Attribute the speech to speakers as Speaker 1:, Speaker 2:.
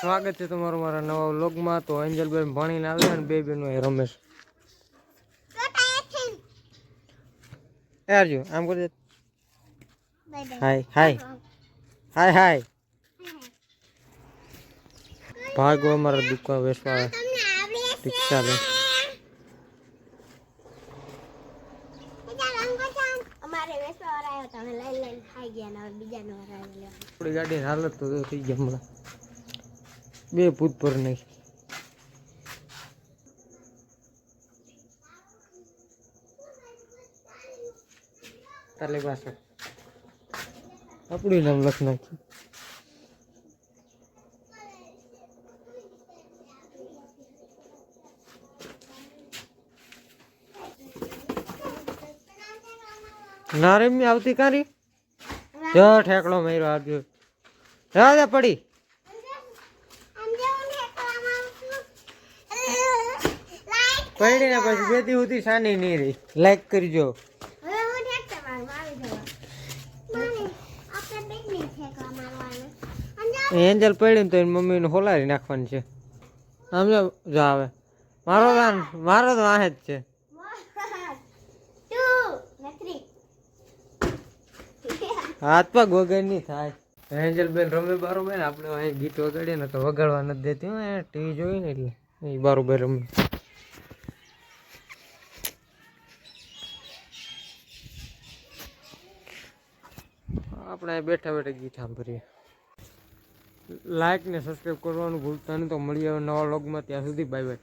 Speaker 1: સ્વાગત છે તમારું મારા નવા વ્લોગમાં. તો એન્જલબેન ભણીને આવે અને બે બેનો એ રમેશ એ અર્જુ આમ કરી દે. હાય હાય. હાય હાય. ભાગો મારા દુકાન વેચવા રિક્ષા લે
Speaker 2: વેસવા.
Speaker 1: આપણી ગાડીની હાલત તો થઈ ગયા હમણાં. બે ભૂત પર નાખી. તાલે પાછળ. આપણું નામ લખ નાખ્યું નારેમી આવતી કારી જો ઠેકડો માર્યો આવજો જા જા પડી
Speaker 2: આમ જેવું ને એકલામાં આવતું. લાઈટ.
Speaker 1: પડી ને પછી બેતી ઉતી સાની નહીં રહી. લાઈક કરજો. એન્જલ પડી ને તો એની મમ્મીને હોલારી નાખવાની છે. સમજો જો આવે. મારો આ- મારો તો વાહે જ છે. હાથ પગ વગર નહીં થાય. એન્જલ બેન રમે બારોબર આપણે અહીં ગીત વગાડીએ ને તો વગાડવા નથી દેતી. હો ટીવી જોઈ ને એટલે. એ બારોબર રમે. આપણે બેઠા બેઠા ગીત સાંભળીએ. લાઈક ને સબસ્ક્રાઈબ કરવાનું ભૂલતા નહીં, તો મળીએ નવા લોગમાં ત્યાં સુધી બાય બાય